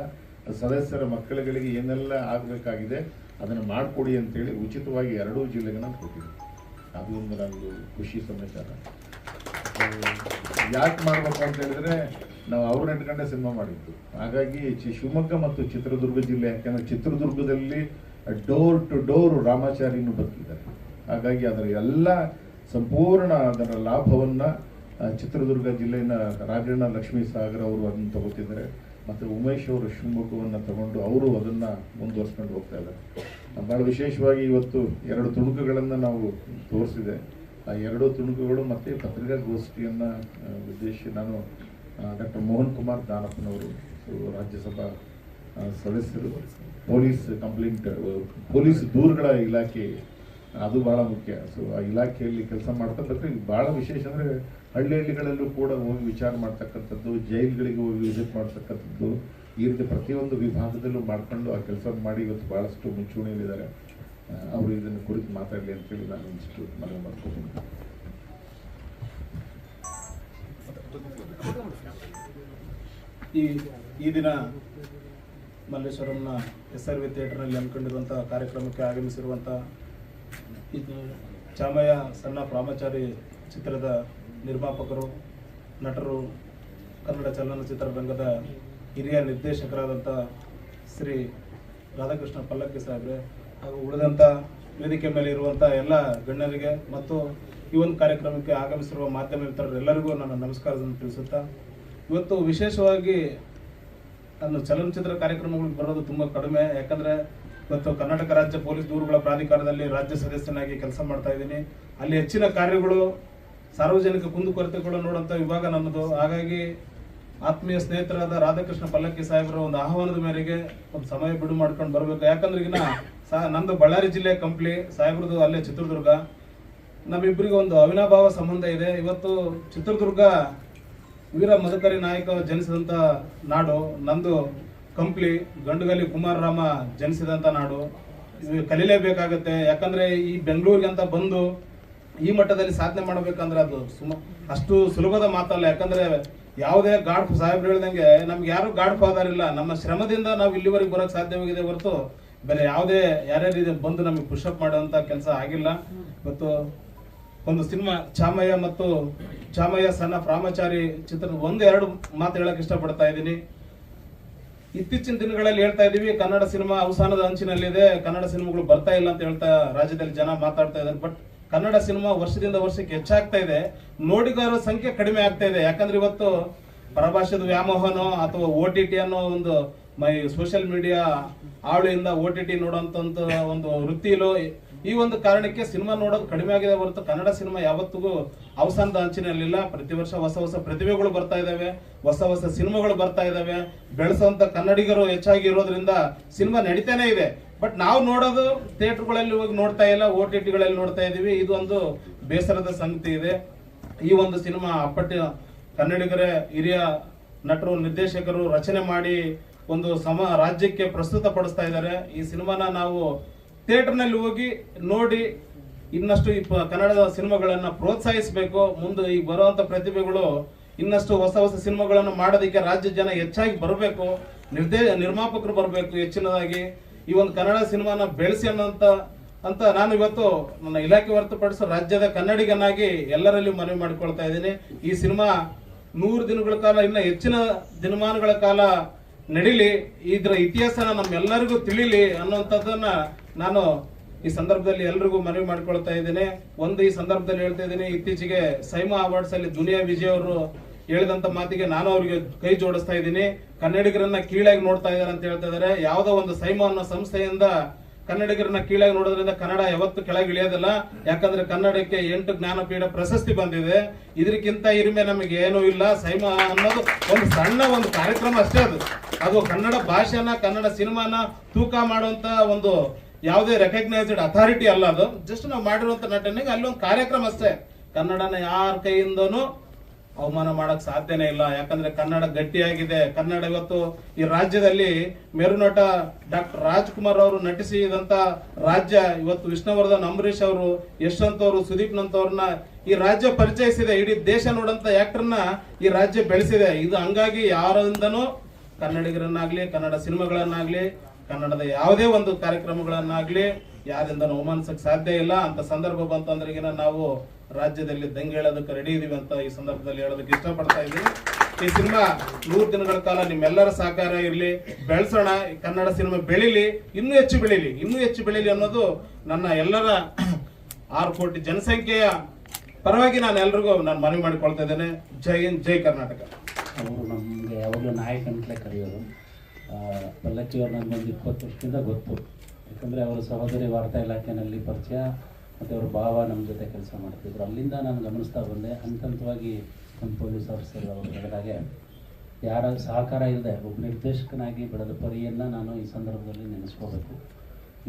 ಸದಸ್ಯರ ಮಕ್ಕಳುಗಳಿಗೆ ಏನೆಲ್ಲ ಆಗಬೇಕಾಗಿದೆ ಅದನ್ನು ಮಾಡಿಕೊಡಿ ಅಂತೇಳಿ ಉಚಿತವಾಗಿ ಎರಡೂ ಜಿಲ್ಲೆಗಳನ್ನು ಕೊಟ್ಟಿದ್ದೆ ಅದು ಒಂದು ನನ್ನದು ಖುಷಿ ಸಮಾಚಾರ ಯಾಕೆ ಮಾಡಬೇಕು ಅಂತ ಹೇಳಿದ್ರೆ, ನಾವು ಅವ್ರನ್ನ ಇಟ್ಕೊಂಡೆ ಸಿನಿಮಾ ಮಾಡಿದ್ದು. ಹಾಗಾಗಿ ಶಿವಮೊಗ್ಗ ಮತ್ತು ಚಿತ್ರದುರ್ಗ ಜಿಲ್ಲೆ, ಯಾಕೆಂದ್ರೆ ಚಿತ್ರದುರ್ಗದಲ್ಲಿ ಡೋರ್ ಟು ಡೋರ್ ರಾಮಾಚಾರಿನು ಬರ್ತಿದ್ದಾರೆ. ಹಾಗಾಗಿ ಅದರ ಎಲ್ಲ ಸಂಪೂರ್ಣ ಅದರ ಲಾಭವನ್ನ ಚಿತ್ರದುರ್ಗ ಜಿಲ್ಲೆಯ ರಾಜಣ್ಣ ಲಕ್ಷ್ಮೀ ಸಾಗರ್ ಅವರು ಅದನ್ನು ತಗೋತಿದ್ದಾರೆ. ಮತ್ತು ಉಮೇಶ್ ಅವರು ಶಿವಮೊಗ್ಗವನ್ನು ತಗೊಂಡು ಅವರು ಅದನ್ನು ಮುಂದುವರ್ಸ್ಕೊಂಡು ಹೋಗ್ತಾ ಇದ್ದಾರೆ. ಭಾಳ ವಿಶೇಷವಾಗಿ ಇವತ್ತು ಎರಡು ತುಣುಕುಗಳನ್ನು ನಾವು ತೋರಿಸಿದೆ. ಆ ಎರಡು ತುಣುಕುಗಳು ಮತ್ತು ಪತ್ರಿಕಾಗೋಷ್ಠಿಯನ್ನು ಉದ್ದೇಶಿಸಿ ನಾನು ಡಾಕ್ಟರ್ ಮೋಹನ್ ಕುಮಾರ್ ದಾನಪ್ಪನವರು, ರಾಜ್ಯಸಭಾ ಸದಸ್ಯರು, ಪೊಲೀಸ್ ಕಂಪ್ಲೇಂಟ್ ಪೊಲೀಸ್ ದೂರುಗಳ ಇಲಾಖೆ, ಅದು ಬಹಳ ಮುಖ್ಯ. ಸೊ ಆ ಇಲಾಖೆಯಲ್ಲಿ ಕೆಲಸ ಮಾಡ್ತಕ್ಕಂಥ ಭಾಳ ವಿಶೇಷ ಅಂದರೆ ಹಳ್ಳಿ ಹಳ್ಳಿಗಳಲ್ಲೂ ಕೂಡ ಹೋಗಿ ವಿಚಾರ ಮಾಡ್ತಕ್ಕಂಥದ್ದು, ಜೈಲ್ಗಳಿಗೆ ಹೋಗಿ ವಿಸಿಟ್ ಮಾಡ್ತಕ್ಕಂಥದ್ದು, ಈ ರೀತಿ ಪ್ರತಿಯೊಂದು ವಿಭಾಗದಲ್ಲೂ ಮಾಡ್ಕೊಂಡು ಆ ಕೆಲಸ ಮಾಡಿ ಇವತ್ತು ಭಾಳಷ್ಟು ಮುಂಚೂಣಿಯಲ್ಲಿದ್ದಾರೆ. ಅವರು ಇದನ್ನು ಕುರಿತು ಮಾತಾಡಲಿ ಅಂತೇಳಿ ನಾನು ಇಷ್ಟು ಮನವಿ ಮಾಡ್ಕೊತೀನಿ. ಈ ಈ ದಿನ ಮಲ್ಲೇಶ್ವರಂನ ಎಸ್ ಆರ್ ವಿ ಥಿಯೇಟರ್ನಲ್ಲಿ ಹಮ್ಮಿಕೊಂಡಿರುವಂಥ ಕಾರ್ಯಕ್ರಮಕ್ಕೆ ಆಗಮಿಸಿರುವಂಥ ಇದು ಚಾಮಯ್ಯ ಸಣ್ಣ ಪ್ರಾಮಚಾರಿ ಚಿತ್ರದ ನಿರ್ಮಾಪಕರು, ನಟರು, ಕನ್ನಡ ಚಲನಚಿತ್ರರಂಗದ ಹಿರಿಯ ನಿರ್ದೇಶಕರಾದಂಥ ಶ್ರೀ ರಾಧಾಕೃಷ್ಣ ಪಲ್ಲಕ್ಕಿ ಸಾಹೇಬ್ರೆ ಹಾಗೂ ಉಳಿದಂಥ ವೇದಿಕೆ ಮೇಲೆ ಇರುವಂಥ ಎಲ್ಲ ಗಣ್ಯರಿಗೆ ಮತ್ತು ಈ ಒಂದು ಕಾರ್ಯಕ್ರಮಕ್ಕೆ ಆಗಮಿಸಿರುವ ಮಾಧ್ಯಮ ಮಿತ್ರರೆಲ್ಲರಿಗೂ ನನ್ನ ನಮಸ್ಕಾರವನ್ನು ತಿಳಿಸುತ್ತಾ, ಇವತ್ತು ವಿಶೇಷವಾಗಿ ನಾನು ಚಲನಚಿತ್ರ ಕಾರ್ಯಕ್ರಮಗಳಿಗೆ ಬರೋದು ತುಂಬ ಕಡಿಮೆ. ಯಾಕಂದ್ರೆ ಇವತ್ತು ಕರ್ನಾಟಕ ರಾಜ್ಯ ಪೊಲೀಸ್ ದೂರುಗಳ ಪ್ರಾಧಿಕಾರದಲ್ಲಿ ರಾಜ್ಯ ಸದಸ್ಯನಾಗಿ ಕೆಲಸ ಮಾಡ್ತಾ ಇದ್ದೀನಿ. ಅಲ್ಲಿ ಹೆಚ್ಚಿನ ಕಾರ್ಯಗಳು ಸಾರ್ವಜನಿಕ ಕುಂದುಕೊರತೆಗಳು ನೋಡುವಂಥ ವಿಭಾಗ ನಮ್ಮದು ಹಾಗಾಗಿ ಆತ್ಮೀಯ ಸ್ನೇಹಿತರಾದ ರಾಧಾಕೃಷ್ಣ ಪಲ್ಲಕ್ಕಿ ಸಾಹೇಬರ ಒಂದು ಆಹ್ವಾನದ ಮೇರೆಗೆ ಒಂದು ಸಮಯ ಬಿಡು ಮಾಡ್ಕೊಂಡು ಬರಬೇಕು. ಯಾಕಂದ್ರೆ ಈಗಿನ ಸಹ ಬಳ್ಳಾರಿ ಜಿಲ್ಲೆ ಕಂಪ್ಲಿ, ಸಾಹೇಬ್ರದ್ದು ಅಲ್ಲೇ ಚಿತ್ರದುರ್ಗ. ನಮ್ಮಿಬ್ಬರಿಗೆ ಒಂದು ಅವಿನಾಭಾವ ಸಂಬಂಧ ಇದೆ. ಇವತ್ತು ಚಿತ್ರದುರ್ಗ ವೀರ ಮದಕರಿ ನಾಯಕ ಜನಿಸಿದಂತ ನಾಡು, ನಂದು ಕಂಪ್ಲಿ ಗಂಡುಗಲಿ ಕುಮಾರರಾಮ ಜನಿಸಿದಂತ ನಾಡು. ಇದು ಕಲೀಲೇಬೇಕಾಗತ್ತೆ ಯಾಕಂದ್ರೆ ಈ ಬೆಂಗಳೂರಿಗೆ ಅಂತ ಬಂದು ಈ ಮಟ್ಟದಲ್ಲಿ ಸಾಧನೆ ಮಾಡಬೇಕಂದ್ರೆ ಅದು ಸುಮ, ಅಷ್ಟು ಸುಲಭದ ಮಾತಲ್ಲ. ಯಾಕಂದ್ರೆ ಯಾವುದೇ ಗಾಡ್ ಸಾಹೇಬ್ರು ಹೇಳ್ದಂಗೆ ನಮ್ಗೆ ಯಾರು ಗಾಡ್ ಫಾದರ್ ಇಲ್ಲ. ನಮ್ಮ ಶ್ರಮದಿಂದ ನಾವು ಇಲ್ಲಿವರೆಗೆ ಬರೋಕ್ಕೆ ಸಾಧ್ಯವಾಗಿದೆ ಹೊರತು ಬೇರೆ ಯಾವುದೇ ಯಾರ್ಯಾರು ಬಂದು ನಮಗೆ ಪುಷಪ್ ಮಾಡುವಂಥ ಕೆಲಸ ಆಗಿಲ್ಲ. ಇವತ್ತು ಒಂದು ಸಿನಿಮಾ, ಚಾಮಯ್ಯ ಮತ್ತು ಚಾಮಯ್ಯ ಸಣ್ಣ ಪ್ರಾಮಚಾರಿ ಚಿತ್ರದ ಒಂದೆರಡು ಮಾತು ಹೇಳಕ್ ಇಷ್ಟಪಡ್ತಾ ಇದ್ದೀನಿ. ಇತ್ತೀಚಿನ ದಿನಗಳಲ್ಲಿ ಹೇಳ್ತಾ ಇದೀವಿ ಕನ್ನಡ ಸಿನಿಮಾ ಅವಸಾನದ ಅಂಚಿನಲ್ಲಿದೆ, ಕನ್ನಡ ಸಿನಿಮಾಗಳು ಬರ್ತಾ ಇಲ್ಲ ಅಂತ ಹೇಳ್ತಾ ರಾಜ್ಯದಲ್ಲಿ ಜನ ಮಾತಾಡ್ತಾ ಇದ್ದಾರೆ. ಬಟ್ ಕನ್ನಡ ಸಿನಿಮಾ ವರ್ಷದಿಂದ ವರ್ಷಕ್ಕೆ ಹೆಚ್ಚಾಗ್ತಾ ಇದೆ. ನೋಡಿಗಾರರ ಸಂಖ್ಯೆ ಕಡಿಮೆ ಆಗ್ತಾ ಇದೆ. ಯಾಕಂದ್ರೆ ಇವತ್ತು ಪರಭಾಷೆದ ವ್ಯಾಮೋಹನೋ ಅಥವಾ ಓ ಟಿ ಟಿ ಅನ್ನೋ ಒಂದು ಮೈ ಸೋಷಿಯಲ್ ಮೀಡಿಯಾ ಆವಳಿಯಿಂದ ಓ ಟಿ ಟಿ ನೋಡೋಂತ ಒಂದು ವೃತ್ತಿಲೋ ಈ ಒಂದು ಕಾರಣಕ್ಕೆ ಸಿನಿಮಾ ನೋಡೋದು ಕಡಿಮೆ ಆಗಿದೆ ಹೊರತು ಕನ್ನಡ ಸಿನಿಮಾ ಯಾವತ್ತಿಗೂ ಅವಸಾನದ ಅಂಚಿನಲ್ಲಿಲ್ಲ ಪ್ರತಿ ವರ್ಷ ಹೊಸ ಹೊಸ ಪ್ರತಿಭೆಗಳು ಬರ್ತಾ ಇದಾವೆ. ಹೊಸ ಹೊಸ ಸಿನಿಮಾಗಳು ಬರ್ತಾ ಇದಾವೆ. ಬೆಳೆಸುವಂತ ಕನ್ನಡಿಗರು ಹೆಚ್ಚಾಗಿ ಇರೋದ್ರಿಂದ ಸಿನಿಮಾ ನಡೀತಾನೆ ಇದೆ. ಬಟ್ ನಾವು ನೋಡೋದು ಥಿಯೇಟರ್ಗಳಲ್ಲಿ ಹೋಗಿ ನೋಡ್ತಾ ಇಲ್ಲ, ಓ ಟಿ ಟಿಗಳಲ್ಲಿ ನೋಡ್ತಾ ಇದೀವಿ. ಇದು ಒಂದು ಬೇಸರದ ಸಂಗತಿ ಇದೆ. ಈ ಒಂದು ಸಿನಿಮಾ ಅಪ್ಪಟ್ಟ ಕನ್ನಡಿಗರೇ, ಹಿರಿಯ ನಟರು, ನಿರ್ದೇಶಕರು ರಚನೆ ಮಾಡಿ ಒಂದು ಸಮ ರಾಜ್ಯಕ್ಕೆ ಪ್ರಸ್ತುತ ಪಡಿಸ್ತಾ ಇದ್ದಾರೆ. ಈ ಸಿನಿಮಾನ ನಾವು ಥಿಯೇಟರ್ನಲ್ಲಿ ಹೋಗಿ ನೋಡಿ ಇನ್ನಷ್ಟು ಈ ಕನ್ನಡದ ಸಿನಿಮಾಗಳನ್ನ ಪ್ರೋತ್ಸಾಹಿಸಬೇಕು. ಮುಂದೆ ಈಗ ಬರುವಂತ ಪ್ರತಿಭೆಗಳು ಇನ್ನಷ್ಟು ಹೊಸ ಹೊಸ ಸಿನಿಮಾಗಳನ್ನು ಮಾಡೋದಕ್ಕೆ ರಾಜ್ಯ ಜನ ಹೆಚ್ಚಾಗಿ ಬರಬೇಕು. ನಿರ್ದೇ ನಿರ್ಮಾಪಕರು ಬರಬೇಕು ಹೆಚ್ಚಿನದಾಗಿ. ಈ ಒಂದು ಕನ್ನಡ ಸಿನಿಮಾನ ಬೆಳೆಸಿ ಅನ್ನೋಂಥ ಅಂತ ನಾನು ಇವತ್ತು ನನ್ನ ಇಲಾಖೆ ಹೊರತುಪಡಿಸಿ ರಾಜ್ಯದ ಕನ್ನಡಿಗನಾಗಿ ಎಲ್ಲರಲ್ಲಿ ಮನವಿ ಮಾಡಿಕೊಳ್ತಾ ಇದ್ದೀನಿ. ಈ ಸಿನಿಮಾ ನೂರು ದಿನಗಳ ಕಾಲ, ಇನ್ನು ಹೆಚ್ಚಿನ ದಿನಮಾನಗಳ ಕಾಲ ನಡೀಲಿ. ಇದರ ಇತಿಹಾಸನ ನಮ್ಮೆಲ್ಲರಿಗೂ ತಿಳಿಲಿ ಅನ್ನುವಂಥದ್ದನ್ನ ನಾನು ಈ ಸಂದರ್ಭದಲ್ಲಿ ಎಲ್ರಿಗೂ ಮನವಿ ಮಾಡ್ಕೊಳ್ತಾ ಇದ್ದೇನೆ. ಒಂದು ಈ ಸಂದರ್ಭದಲ್ಲಿ ಹೇಳ್ತಾ ಇದ್ದೀನಿ, ಇತ್ತೀಚೆಗೆ ಸೈಮಾ ಅವಾರ್ಡ್ಸ್ ಅಲ್ಲಿ ದುನಿಯಾ ವಿಜಯ್ ಅವರು ಹೇಳಿದಂತ ಮಾತಿಗೆ ನಾನು ಅವರಿಗೆ ಕೈ ಜೋಡಿಸ್ತಾ ಇದ್ದೀನಿ. ಕನ್ನಡಿಗರನ್ನ ಕೀಳಾಗಿ ನೋಡ್ತಾ ಇದ್ದಾರೆ ಅಂತ ಹೇಳ್ತಾ ಇದ್ದಾರೆ. ಯಾವುದೋ ಒಂದು ಸೈಮಾ ಅನ್ನೋ ಸಂಸ್ಥೆಯಿಂದ ಕನ್ನಡಿಗರನ್ನ ಕೀಳಾಗಿ ನೋಡೋದ್ರಿಂದ ಕನ್ನಡ ಯಾವತ್ತು ಕೆಳಗೆ ಇಳಿಯೋದಿಲ್ಲ. ಯಾಕಂದ್ರೆ ಕನ್ನಡಕ್ಕೆ ಎಂಟು ಜ್ಞಾನಪೀಠ ಪ್ರಶಸ್ತಿ ಬಂದಿದೆ. ಇದಕ್ಕಿಂತ ಹಿರಿಮೆ ನಮಗೆ ಏನೂ ಇಲ್ಲ. ಸೈಮಾ ಅನ್ನೋದು ಒಂದು ಸಣ್ಣ ಒಂದು ಕಾರ್ಯಕ್ರಮ ಅಷ್ಟೇ ಅದು. ಅದು ಕನ್ನಡ ಭಾಷೆನ, ಕನ್ನಡ ಸಿನಿಮಾನ ತೂಕ ಮಾಡುವಂತ ಒಂದು ಯಾವುದೇ ರೆಕಗ್ನೈಸ್ಡ್ ಅಥಾರಿಟಿ ಅಲ್ಲ ಅದು. ಜಸ್ಟ್ ನಾವು ಮಾಡಿರುವಂತ ನಟನೆಗೆ ಅಲ್ಲಿ ಒಂದು ಕಾರ್ಯಕ್ರಮ ಅಷ್ಟೇ. ಕನ್ನಡನ ಯಾರ ಕೈಯಿಂದನೂ ಅವಮಾನ ಮಾಡಕ್ ಸಾಧ್ಯನೇ ಇಲ್ಲ. ಯಾಕಂದ್ರೆ ಕನ್ನಡ ಗಟ್ಟಿಯಾಗಿದೆ. ಕನ್ನಡ ಇವತ್ತು ಈ ರಾಜ್ಯದಲ್ಲಿ ಮೇರುನಟ ಡಾಕ್ಟರ್ ರಾಜ್ಕುಮಾರ್ ಅವರು ನಟಿಸಿದಂತ ರಾಜ್ಯ ಇವತ್ತು ವಿಷ್ಣುವರ್ಧನ್ ಅಂಬರೀಷ್ ಅವರು, ಯಶವಂತ್ ಅವರು, ಸುದೀಪ್ ನಂತವ್ರನ್ನ ಈ ರಾಜ್ಯ ಪರಿಚಯಿಸಿದೆ. ಇಡೀ ದೇಶ ನೋಡಂತ ಆಕ್ಟರ್ನ ಈ ರಾಜ್ಯ ಬೆಳೆಸಿದೆ. ಇದು ಹಂಗಾಗಿ ಯಾರಿಂದನೂ ಕನ್ನಡಿಗರನ್ನಾಗ್ಲಿ, ಕನ್ನಡ ಸಿನಿಮಾಗಳನ್ನಾಗ್ಲಿ ಕನ್ನಡದ ಯಾವುದೇ ಒಂದು ಕಾರ್ಯಕ್ರಮಗಳನ್ನಾಗಲಿ ಯಾರಿಂದ ಅವಮಾನಿಸಕ್ ಸಾಧ್ಯ ಇಲ್ಲ. ಅಂತ ಸಂದರ್ಭ ಬಂತಂದ್ರೆ ಈಗಿನ ನಾವು ರಾಜ್ಯದಲ್ಲಿ ದಂಗೆ ಹೇಳೋದಕ್ಕೆ ರೆಡಿ ಇದೀವಿ ಅಂತ ಈ ಸಂದರ್ಭದಲ್ಲಿ ಹೇಳೋದಕ್ಕೆ ಇಷ್ಟಪಡ್ತಾ ಇದ್ದೀವಿ ಈ ಸಿನಿಮಾ ನೂರು ದಿನಗಳ ಕಾಲ ನಿಮ್ಮೆಲ್ಲರ ಸಹಕಾರ ಇರಲಿ. ಬೆಳೆಸೋಣ ಕನ್ನಡ ಸಿನಿಮಾ ಬೆಳೀಲಿ ಇನ್ನೂ ಹೆಚ್ಚು ಬೆಳೀಲಿ ಇನ್ನೂ ಹೆಚ್ಚು ಬೆಳಿಲಿ ಅನ್ನೋದು ನನ್ನ ಎಲ್ಲರ ಆರು ಕೋಟಿ ಜನಸಂಖ್ಯೆಯ ಪರವಾಗಿ ನಾನು ಎಲ್ರಿಗೂ ನಾನು ಮನವಿ ಮಾಡಿಕೊಳ್ತಾ ಇದ್ದೇನೆ. ಜೈ ಹಿಂದ್ ಜೈ ಕರ್ನಾಟಕ. ಅವರು ನಮಗೆ ಯಾವಾಗಲೂ ನಾಯಕ ಅಂತಲೇ ಕರೆಯೋರು. ಆ, ಪಲ್ಲಕ್ಕಿಯವ್ರು ನನಗೊಂದು ಇಪ್ಪತ್ತು ವರ್ಷದಿಂದ ಗೊತ್ತು. ಯಾಕಂದರೆ ಅವರ ಸಹೋದರಿ ವಾರ್ತಾ ಇಲಾಖೆಯಲ್ಲಿ ಪರಿಚಯ, ಮತ್ತು ಅವ್ರ ಭಾವ ನಮ್ಮ ಜೊತೆ ಕೆಲಸ ಮಾಡ್ತಿದ್ರು. ಅಲ್ಲಿಂದ ನಾನು ಗಮನಿಸ್ತಾ ಬಂದೆ. ಹಂತ ಹಂತವಾಗಿ ನಮ್ಮ ಪೊಲೀಸ್ ಆಫೀಸರ್ ಅವರು ಹೇಳಿದಾಗೆ ಯಾರ ಸಹಕಾರ ಇಲ್ಲದೆ ಒಬ್ಬ ನಿರ್ದೇಶಕನಾಗಿ ಬೆಳೆದ ಪರಿಯನ್ನು ನಾನು ಈ ಸಂದರ್ಭದಲ್ಲಿ ನೆನೆಸ್ಕೋಬೇಕು.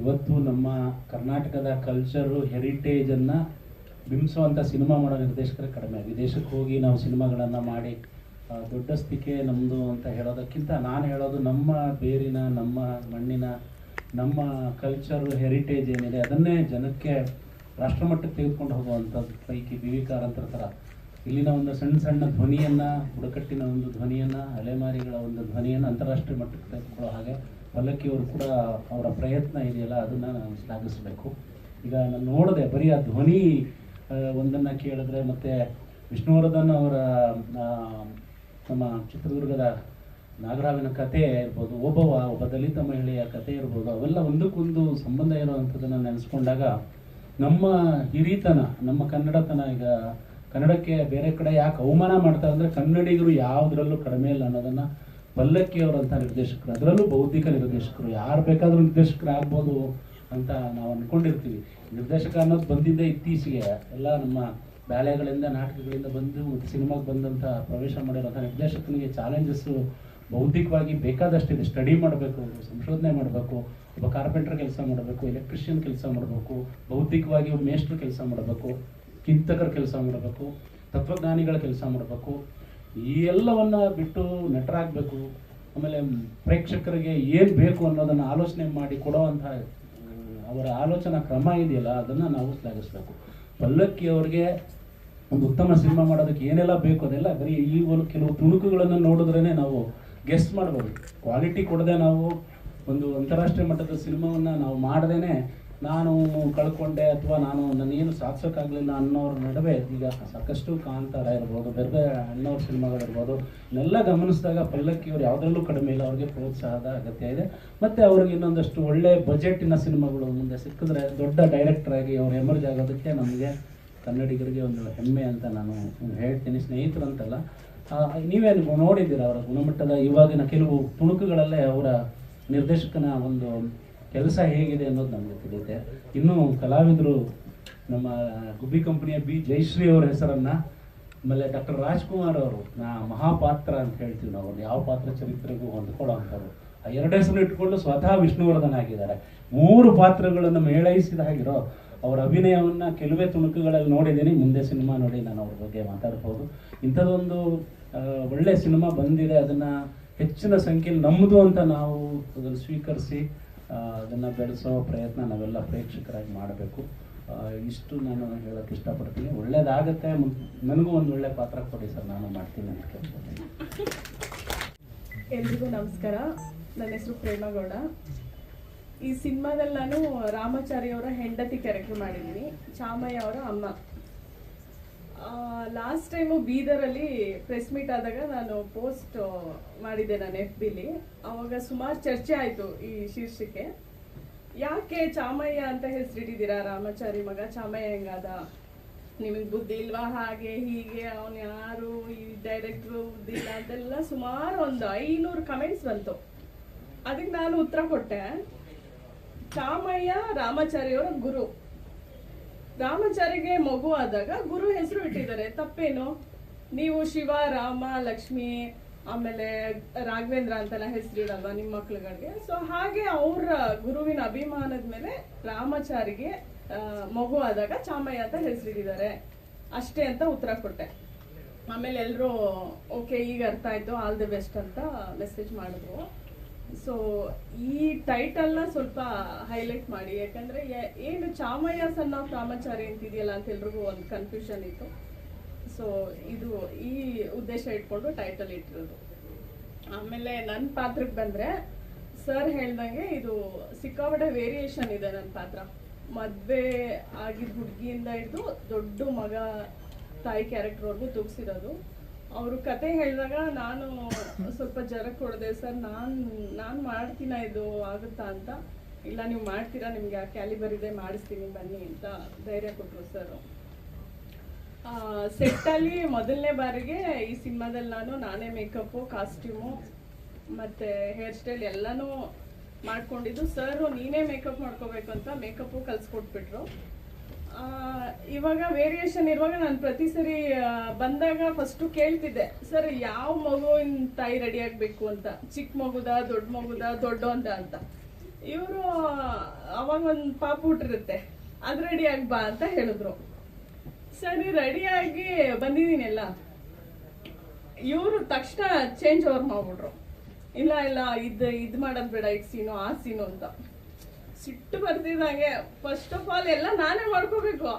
ಇವತ್ತು ನಮ್ಮ ಕರ್ನಾಟಕದ ಕಲ್ಚರು ಹೆರಿಟೇಜನ್ನು ಬಿಂಬಿಸುವಂಥ ಸಿನಿಮಾ ಮಾಡೋ ನಿರ್ದೇಶಕರೇ ಕಡಿಮೆ. ವಿದೇಶಕ್ಕೆ ಹೋಗಿ ನಾವು ಸಿನಿಮಾಗಳನ್ನು ಮಾಡಿ ದೊಡ್ಡಸ್ತಿಕೆ ನಮ್ಮದು ಅಂತ ಹೇಳೋದಕ್ಕಿಂತ ನಾನು ಹೇಳೋದು ನಮ್ಮ ಬೇರಿನ, ನಮ್ಮ ಮಣ್ಣಿನ, ನಮ್ಮ ಕಲ್ಚರು ಹೆರಿಟೇಜ್ ಏನಿದೆ, ಅದನ್ನೇ ಜನಕ್ಕೆ ರಾಷ್ಟ್ರಮಟ್ಟಕ್ಕೆ ತೆಗೆದುಕೊಂಡು ಹೋಗುವಂಥದ್ದು. ಪೈಕಿ ಬಿ ವಿ ಕಾರಂತರ ಥರ. ಇಲ್ಲಿನ ಒಂದು ಸಣ್ಣ ಸಣ್ಣ ಧ್ವನಿಯನ್ನು, ಬುಡಕಟ್ಟಿನ ಒಂದು ಧ್ವನಿಯನ್ನು, ಅಲೆಮಾರಿಗಳ ಒಂದು ಧ್ವನಿಯನ್ನು ಅಂತಾರಾಷ್ಟ್ರೀಯ ಮಟ್ಟಕ್ಕೆ ತೆಗೆದುಕೊಳ್ಳೋ ಹಾಗೆ ಪಲ್ಲಕ್ಕಿಯವರು ಕೂಡ ಅವರ ಪ್ರಯತ್ನ ಇದೆಯಲ್ಲ, ಅದನ್ನು ನಾನು ಶ್ಲಾಘಿಸಬೇಕು. ಈಗ ನಾನು ನೋಡಿದೆ ಬರೀ ಆ ಧ್ವನಿ ಒಂದನ್ನು ಕೇಳಿದ್ರೆ ಮತ್ತು ವಿಷ್ಣುವರ್ಧನ್ ಅವರ ನಮ್ಮ ಚಿತ್ರದುರ್ಗದ ನಾಗರಾವಿನ ಕಥೆ ಇರ್ಬೋದು ಒಬ್ಬವ ಒಬ್ಬ ದಲಿತ ಮಹಿಳೆಯ ಕಥೆ ಇರ್ಬೋದು, ಅವೆಲ್ಲ ಒಂದಕ್ಕೊಂದು ಸಂಬಂಧ ಇರುವಂಥದ್ದನ್ನು ನೆನೆಸ್ಕೊಂಡಾಗ ನಮ್ಮ ಹಿರಿತನ, ನಮ್ಮ ಕನ್ನಡತನ ಈಗ ಕನ್ನಡಕ್ಕೆ ಬೇರೆ ಕಡೆ ಯಾಕೆ ಅವಮಾನ ಮಾಡ್ತಾರೆ ಅಂದರೆ ಕನ್ನಡಿಗರು ಯಾವುದರಲ್ಲೂ ಕಡಿಮೆ ಇಲ್ಲ ಅನ್ನೋದನ್ನು ಪಲ್ಲಕ್ಕಿಯವರಂಥ ನಿರ್ದೇಶಕರು, ಅದರಲ್ಲೂ ಬೌದ್ಧಿಕ ನಿರ್ದೇಶಕರು, ಯಾರು ಬೇಕಾದರೂ ನಿರ್ದೇಶಕರು ಆಗ್ಬೋದು ಅಂತ ನಾವು ಅಂದ್ಕೊಂಡಿರ್ತೀವಿ ನಿರ್ದೇಶಕ ಅನ್ನೋದು ಬಂದಿದ್ದೇ ಇತ್ತೀಚೆಗೆ, ಎಲ್ಲ ನಮ್ಮ ಬ್ಯಾಲೆಗಳಿಂದ, ನಾಟಕಗಳಿಂದ ಬಂದು ಸಿನಿಮಾಗೆ ಬಂದಂಥ ಪ್ರವೇಶ ಮಾಡಿರೋಂಥ ನಿರ್ದೇಶಕನಿಗೆ ಚಾಲೆಂಜಸ್ಸು ಬೌದ್ಧಿಕವಾಗಿ ಬೇಕಾದಷ್ಟಿದೆ. ಸ್ಟಡಿ ಮಾಡಬೇಕು, ಸಂಶೋಧನೆ ಮಾಡಬೇಕು, ಒಬ್ಬ ಕಾರ್ಪೆಂಟರ್ ಕೆಲಸ ಮಾಡಬೇಕು ಎಲೆಕ್ಟ್ರಿಷಿಯನ್ ಕೆಲಸ ಮಾಡಬೇಕು, ಬೌದ್ಧಿಕವಾಗಿ ಒಬ್ಬ ಮೇಸ್ಟ್ರು ಕೆಲಸ ಮಾಡಬೇಕು, ಚಿಂತಕರ ಕೆಲಸ ಮಾಡಬೇಕು, ತತ್ವಜ್ಞಾನಿಗಳ ಕೆಲಸ ಮಾಡಬೇಕು. ಈ ಎಲ್ಲವನ್ನು ಬಿಟ್ಟು ನಟರಾಗಬೇಕು. ಆಮೇಲೆ ಪ್ರೇಕ್ಷಕರಿಗೆ ಏನು ಬೇಕು ಅನ್ನೋದನ್ನು ಆಲೋಚನೆ ಮಾಡಿ ಕೊಡುವಂಥ ಅವರ ಆಲೋಚನಾ ಕ್ರಮ ಇದೆಯಲ್ಲ, ಅದನ್ನು ನಾವು ಶ್ಲಾಘಿಸಬೇಕು. ಪಲ್ಲಕ್ಕಿ ಅವ್ರಿಗೆ ಒಂದು ಉತ್ತಮ ಸಿನಿಮಾ ಮಾಡೋದಕ್ಕೆ ಏನೆಲ್ಲ ಬೇಕು ಅದೆಲ್ಲ ಬರೀ ಈ ಒಂದು ಕೆಲವು ತುಣುಕುಗಳನ್ನು ನೋಡಿದ್ರೇ ನಾವು ಗೆಸ್ಟ್ ಮಾಡ್ಬೋದು. ಕ್ವಾಲಿಟಿ ಕೊಡದೆ ನಾವು ಒಂದು ಅಂತಾರಾಷ್ಟ್ರೀಯ ಮಟ್ಟದ ಸಿನಿಮಾವನ್ನು ನಾವು ಮಾಡ್ದೇನೆ ನಾನು ಕಳ್ಕೊಂಡೆ ಅಥವಾ ನಾನು ನಾನೇನು ಸಾಧಿಸೋಕ್ಕಾಗಲಿಲ್ಲ ಅನ್ನೋರ ನಡುವೆ ಈಗ ಸಾಕಷ್ಟು ಕಾಂತಾರ ಇರ್ಬೋದು, ಬೇರೆ ಬೇರೆ ಅಣ್ಣವ್ರ ಸಿನಿಮಾಗಳಿರ್ಬೋದು ಎಲ್ಲ ಗಮನಿಸಿದಾಗ ಪಲ್ಲಕ್ಕಿಯವ್ರು ಯಾವುದರಲ್ಲೂ ಕಡಿಮೆ ಇಲ್ಲ, ಅವ್ರಿಗೆ ಪ್ರೋತ್ಸಾಹದ ಅಗತ್ಯ ಇದೆ. ಮತ್ತು ಅವ್ರಿಗೆ ಇನ್ನೊಂದಷ್ಟು ಒಳ್ಳೆ ಬಜೆಟಿನ ಸಿನಿಮಾಗಳು ಮುಂದೆ ಸಿಕ್ಕಿದ್ರೆ ದೊಡ್ಡ ಡೈರೆಕ್ಟರ್ ಆಗಿ ಅವ್ರು ಎಮರ್ಜ್ ಆಗೋದಕ್ಕೆ ನಮಗೆ ಕನ್ನಡಿಗರಿಗೆ ಒಂದು ಹೆಮ್ಮೆ ಅಂತ ನಾನು ಹೇಳ್ತೀನಿ, ಸ್ನೇಹಿತರಂತಲ್ಲ. ಅಂತಲ್ಲ ನೀವೇನು ನೋಡಿದ್ದೀರ ಅವರ ಗುಣಮಟ್ಟದ ಇವಾಗಿನ ಕೆಲವು ತುಣುಕುಗಳಲ್ಲೇ ಅವರ ನಿರ್ದೇಶಕನ ಒಂದು ಕೆಲಸ ಹೇಗಿದೆ ಅನ್ನೋದು ನಮಗೆ ತಿಳಿಯುತ್ತೆ. ಇನ್ನೂ ಕಲಾವಿದರು ನಮ್ಮ ಗುಬ್ಬಿ ಕಂಪನಿಯ ಬಿ ಜಯಶ್ರೀ ಅವರ ಹೆಸರನ್ನು, ಆಮೇಲೆ ಡಾಕ್ಟರ್ ರಾಜ್ಕುಮಾರ್ ಅವರು, ನಾ ಮಹಾಪಾತ್ರ ಅಂತ ಹೇಳ್ತೀವಿ ನಾವು, ಯಾವ ಪಾತ್ರ ಚರಿತ್ರೆಗೂ ಹೊಂದ್ಕೊಳ್ಳೋ ಅಂಥವ್ರು ಆ ಎರಡು ಹೆಸರು ಇಟ್ಕೊಂಡು ಸ್ವತಃ ವಿಷ್ಣುವರ್ಧನ ಆಗಿದ್ದಾರೆ. ಮೂರು ಪಾತ್ರಗಳನ್ನು ಮೇಳೈಸಿದ ಹಾಗಿರೋ ಅವರ ಅಭಿನಯವನ್ನ ಕೆಲವೇ ತುಣುಕುಗಳಲ್ಲಿ ನೋಡಿದ್ದೀನಿ. ಮುಂದೆ ಸಿನಿಮಾ ನೋಡಿ ನಾನು ಅವ್ರ ಬಗ್ಗೆ ಮಾತಾಡ್ಬೋದು. ಇಂಥದ್ದೊಂದು ಒಳ್ಳೆ ಸಿನಿಮಾ ಬಂದಿದೆ. ಅದನ್ನ ಹೆಚ್ಚಿನ ಸಂಖ್ಯೆಯಲ್ಲಿ ನಮ್ಮದು ಅಂತ ನಾವು ಅದನ್ನು ಸ್ವೀಕರಿಸಿ ಅದನ್ನು ಬೆಳೆಸೋ ಪ್ರಯತ್ನ ನಾವೆಲ್ಲ ಪ್ರೇಕ್ಷಕರಾಗಿ ಮಾಡಬೇಕು. ಇಷ್ಟು ನಾನು ಹೇಳೋಕ್ಕೆ ಇಷ್ಟಪಡ್ತೀನಿ. ಒಳ್ಳೇದಾಗತ್ತೆ. ನನಗೂ ಒಂದು ಒಳ್ಳೆ ಪಾತ್ರ ಕೊಡಿ ಸರ್. ನಾನು ಮಾಡ್ತೀನಿ ಅಂತ ಕೇಳ್ಕೊತೀನಿ. ಎಲ್ರಿಗೂ ನಮಸ್ಕಾರ. ನನ್ನ ಹೆಸರು ಪ್ರೇಮಗೌಡ. ಈ ಸಿನಿಮಾದಲ್ಲಿ ನಾನು ರಾಮಾಚಾರಿ ಅವರ ಹೆಂಡತಿ ಕ್ಯಾರೆಕ್ಟರ್ ಮಾಡಿದ್ದೀನಿ. ಚಾಮಯ್ಯ ಅವರ ಅಮ್ಮ. ಲಾಸ್ಟ್ ಟೈಮು ಬೀದರಲ್ಲಿ ಪ್ರೆಸ್ ಮೀಟ್ ಆದಾಗ ನಾನು ಪೋಸ್ಟ್ ಮಾಡಿದ್ದೆ ನಾನು ಎಫ್ ಬಿಲಿ ಅವಾಗ ಸುಮಾರು ಚರ್ಚೆ ಆಯಿತು ಈ ಶೀರ್ಷಿಕೆ. ಯಾಕೆ ಚಾಮಯ್ಯ ಅಂತ ಹೆಸರಿಟ್ಟಿದ್ದೀರಾ ರಾಮಾಚಾರಿ ಮಗ? ಚಾಮಯ್ಯ ಹೆಂಗಾದ? ನಿಮಗೆ ಬುದ್ಧಿ ಇಲ್ವಾ? ಹಾಗೆ, ಹೀಗೆ, ಅವನು ಯಾರು? ಈ ಡೈರೆಕ್ಟ್ರು ಬುದ್ಧಿ ಇಲ್ಲ? ಅಂತೆಲ್ಲ ಸುಮಾರು ಒಂದು ಐನೂರು ಕಮೆಂಟ್ಸ್ ಬಂತು. ಅದಕ್ಕೆ ನಾನು ಉತ್ತರ ಕೊಟ್ಟೆ. ಚಾಮಯ್ಯ ರಾಮಾಚಾರ್ಯವರ ಗುರು. ರಾಮಾಚಾರಿಗೆ ಮಗು ಆದಾಗ ಗುರು ಹೆಸರು ಇಟ್ಟಿದ್ದಾರೆ. ತಪ್ಪೇನು? ನೀವು ಶಿವ, ರಾಮ, ಲಕ್ಷ್ಮಿ, ಆಮೇಲೆ ರಾಘವೇಂದ್ರ ಅಂತೆಲ್ಲ ಹೆಸರಿಡಲ್ವಾ ನಿಮ್ಮ ಮಕ್ಳುಗಳಿಗೆ? ಸೊ ಹಾಗೆ ಅವ್ರ ಗುರುವಿನ ಅಭಿಮಾನದ ಮೇಲೆ ರಾಮಾಚಾರಿಗೆ ಮಗು ಆದಾಗ ಚಾಮಯ್ಯ ಅಂತ ಹೆಸರಿಟ್ಟಿದ್ದಾರೆ ಅಷ್ಟೇ ಅಂತ ಉತ್ತರ ಕೊಟ್ಟೆ. ಆಮೇಲೆ ಎಲ್ಲರೂ ಓಕೆ ಈಗ ಅರ್ಥ ಆಯ್ತು. ಆಲ್ ದಿ ಬೆಸ್ಟ್ ಅಂತ ಮೆಸೇಜ್ ಮಾಡಿದ್ರು. ಸೊ ಈ ಟೈಟಲ್ನ ಸ್ವಲ್ಪ ಹೈಲೈಟ್ ಮಾಡಿ. ಯಾಕಂದ್ರೆ ಏನು ಚಾಮಯ್ಯ ಆಫ್ ರಾಮಾಚಾರಿ ಅಂತಿದೆಯಲ್ಲ ಅಂತ ಎಲ್ರಿಗೂ ಒಂದು ಕನ್ಫ್ಯೂಷನ್ ಇತ್ತು. ಸೊ ಇದು ಈ ಉದ್ದೇಶ ಇಟ್ಕೊಂಡು ಟೈಟಲ್ ಇಟ್ಟಿರೋದು. ಆಮೇಲೆ ನನ್ನ ಪಾತ್ರಕ್ಕೆ ಬಂದ್ರೆ ಸರ್ ಹೇಳ್ದಂಗೆ ಇದು ಸಿಕ್ಕಾಪಟ್ಟೆ ವೇರಿಯೇಷನ್ ಇದೆ ನನ್ನ ಪಾತ್ರ. ಮದ್ವೆ ಆಗಿದ್ದ ಹುಡುಗಿಯಿಂದ ಹಿಡಿದು ದೊಡ್ಡ ಮಗ ತಾಯಿ ಕ್ಯಾರೆಕ್ಟರ್ವರೆಗೂ ತೂಗಿಸಿರೋದು ಅವರು ಕತೆ ಹೇಳಿದಾಗ ನಾನು ಸ್ವಲ್ಪ ಜರ ಹೊಡೆದೆ ಸರ್, ನಾನು ನಾನು ಮಾಡ್ತೀನ ಇದು ಆಗುತ್ತಾ ಅಂತ? ಇಲ್ಲ, ನೀವು ಮಾಡ್ತೀರಾ? ನಿಮ್ಗೆ ಆ ಕ್ಯಾಲಿಬರ್ ಇದೆ, ಮಾಡಿಸ್ತೀನಿ, ಬನ್ನಿ, ಅಂತ ಧೈರ್ಯ ಕೊಟ್ಟರು ಸರ್. ಸೆಟ್ಟಲ್ಲಿ ಮೊದಲನೇ ಬಾರಿಗೆ ಈ ಸಿನಿಮಾದಲ್ಲಿ ನಾನು, ನಾನೇ ಮೇಕಪ್ಪು, ಕಾಸ್ಟ್ಯೂಮು, ಮತ್ತು ಹೇರ್ ಸ್ಟೈಲ್ ಎಲ್ಲನೂ ಮಾಡ್ಕೊಂಡಿದ್ದು. ಸರ್, ನೀನೇ ಮೇಕಪ್ ಮಾಡ್ಕೋಬೇಕು ಅಂತ ಮೇಕಪ್ಪು ಕಲಿಸ್ಕೊಟ್ಬಿಟ್ರು. ಇವಾಗ ವೇರಿಯೇಷನ್ ಇರುವಾಗ ನಾನು ಪ್ರತಿ ಸರಿ ಬಂದಾಗ ಫಸ್ಟು ಕೇಳ್ತಿದ್ದೆ, ಸರ್, ಯಾವ ಮಗುವಿನ ತಾಯಿ ರೆಡಿ ಆಗಬೇಕು ಅಂತ? ಚಿಕ್ಕ ಮಗುದ, ದೊಡ್ಡ ಮಗುದ, ದೊಡ್ಡ ಅಂತ? ಅಂತ. ಇವರು, ಅವಾಗ ಒಂದು ಪಾಪ ಹುಟ್ಟಿರುತ್ತೆ, ಅದು ರೆಡಿ ಆಗ್ಬಾ ಅಂತ ಹೇಳಿದ್ರು. ಸರಿ ರೆಡಿಯಾಗಿ ಬಂದಿದ್ದೀನೆಲ್ಲ ಇವರು ತಕ್ಷಣ ಚೇಂಜ್ ಓವರ್ ಮಾಡ್ಬಿಟ್ರು. ಇಲ್ಲ ಇಲ್ಲ, ಇದು ಇದು ಮಾಡೋದು ಬೇಡ ಈ ಸೀನು, ಆ ಸೀನು ಅಂತ. ಸಿಟ್ಟು ಬರ್ತಿದ್ದಂಗೆ ಫಸ್ಟ್ ಆಫ್ ಆಲ್ ಎಲ್ಲ ನಾನೇ ಮಾಡ್ಕೋಬೇಕು.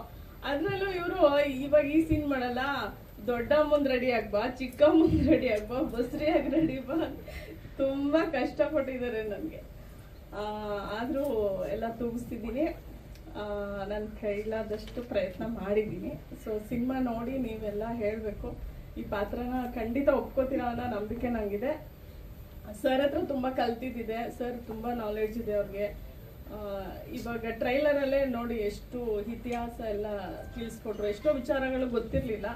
ಅದ್ರಲ್ಲೂ ಇವರು, ಇವಾಗ ಈ ಸೀನ್ ಮಾಡಲ್ಲ. ದೊಡ್ಡ ಮುಂದ್ ರೆಡಿ ಆಗ್ಬಾ ಚಿಕ್ಕ ಮುಂದ್ ರೆಡಿ ಆಗ್ಬಾ ಬಸ್ರಿಯಾಗಿ ರೆಡಿ ಬಾ ತುಂಬಾ ಕಷ್ಟಪಟ್ಟಿದ್ದಾರೆ ನನಗೆ. ಆದರೂ ಎಲ್ಲ ತೂಗಿಸ್ತಿದ್ದೀನಿ. ನನ್ನ ಕೈಲಾದಷ್ಟು ಪ್ರಯತ್ನ ಮಾಡಿದ್ದೀನಿ. ಸೊ ಸಿನಿಮಾ ನೋಡಿ ನೀವೆಲ್ಲ ಹೇಳಬೇಕು. ಈ ಪಾತ್ರನ ಖಂಡಿತ ಒಪ್ಕೋತೀರಾ ಅನ್ನೋ ನಂಬಿಕೆ ನನಗಿದೆ ಸರ್ ಹತ್ರ ತುಂಬ ಕಲ್ತಿದ್ದಿದೆ. ಸರ್ ತುಂಬ ನಾಲೆಡ್ಜ್ ಇದೆ ಅವ್ರಿಗೆ. ಇವಾಗ ಟ್ರೈಲರಲ್ಲೇ ನೋಡಿ ಎಷ್ಟು ಇತಿಹಾಸ ಎಲ್ಲ ತಿಳಿಸ್ಕೊಟ್ರು. ಎಷ್ಟೋ ವಿಚಾರಗಳು ಗೊತ್ತಿರಲಿಲ್ಲ.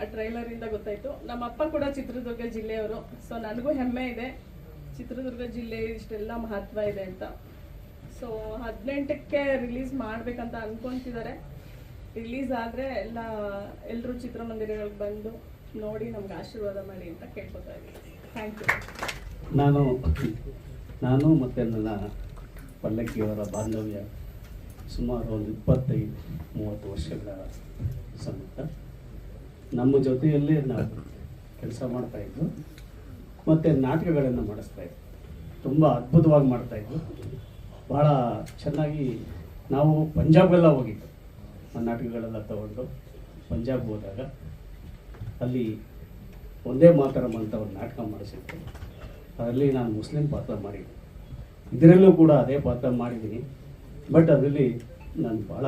ಆ ಟ್ರೈಲರಿಂದ ಗೊತ್ತಾಯ್ತು. ನಮ್ಮ ಅಪ್ಪ ಕೂಡ ಚಿತ್ರದುರ್ಗ ಜಿಲ್ಲೆಯವರು. ಸೊ ನನಗೂ ಹೆಮ್ಮೆ ಇದೆ. ಚಿತ್ರದುರ್ಗ ಜಿಲ್ಲೆ ಇಷ್ಟೆಲ್ಲ ಮಹತ್ವ ಇದೆ ಅಂತ. ಸೊ ಹದಿನೆಂಟಕ್ಕೆ ರಿಲೀಸ್ ಮಾಡ್ಬೇಕಂತ ಅನ್ಕೊಂತಿದ್ದಾರೆ. ರಿಲೀಸ್ ಆದ್ರೆ ಎಲ್ಲ ಎಲ್ಲರೂ ಚಿತ್ರಮಂದಿರಗಳಿಗೆ ಬಂದು ನೋಡಿ ನಮ್ಗೆ ಆಶೀರ್ವಾದ ಮಾಡಿ ಅಂತ ಕೇಳ್ಕೊತಾ ಇದ್ದೀನಿ. ಥ್ಯಾಂಕ್ ಯು ನಾನು ನಾನು ಮತ್ತೆ ನನ್ನ ಪಲ್ಲಕ್ಕಿಯವರ ಬಾಂಧವ್ಯ ಸುಮಾರು ಒಂದು ಇಪ್ಪತ್ತೈದು, ಮೂವತ್ತು ವರ್ಷಗಳ ಸಂಬಂಧ ನಮ್ಮ ಜೊತೆಯಲ್ಲೇ ನಾವು ಕೆಲಸ ಮಾಡ್ತಾಯಿದ್ದು ಮತ್ತು ನಾಟಕಗಳನ್ನು ಮಾಡಿಸ್ತಾ ಇದ್ವಿ. ತುಂಬ ಅದ್ಭುತವಾಗಿ ಮಾಡ್ತಾಯಿದ್ರು ಭಾಳ ಚೆನ್ನಾಗಿ ನಾವು ಪಂಜಾಬ್ಗೆಲ್ಲ ಹೋಗಿದ್ದು. ಆ ನಾಟಕಗಳೆಲ್ಲ ತಗೊಂಡು ಪಂಜಾಬ್ ಹೋದಾಗ ಅಲ್ಲಿ ಒಂದೇ ಮಾತರಂ ಅಂತ ಒಂದು ನಾಟಕ ಮಾಡಿಸಿತ್ತು ಅದರಲ್ಲಿ ನಾನು ಮುಸ್ಲಿಂ ಪಾತ್ರ ಮಾಡಿದ್ದೆ. ಇದರಲ್ಲೂ ಕೂಡ ಅದೇ ಪಾತ್ರ ಮಾಡಿದ್ದೀನಿ. ಬಟ್ ಅದರಲ್ಲಿ ನಾನು ಭಾಳ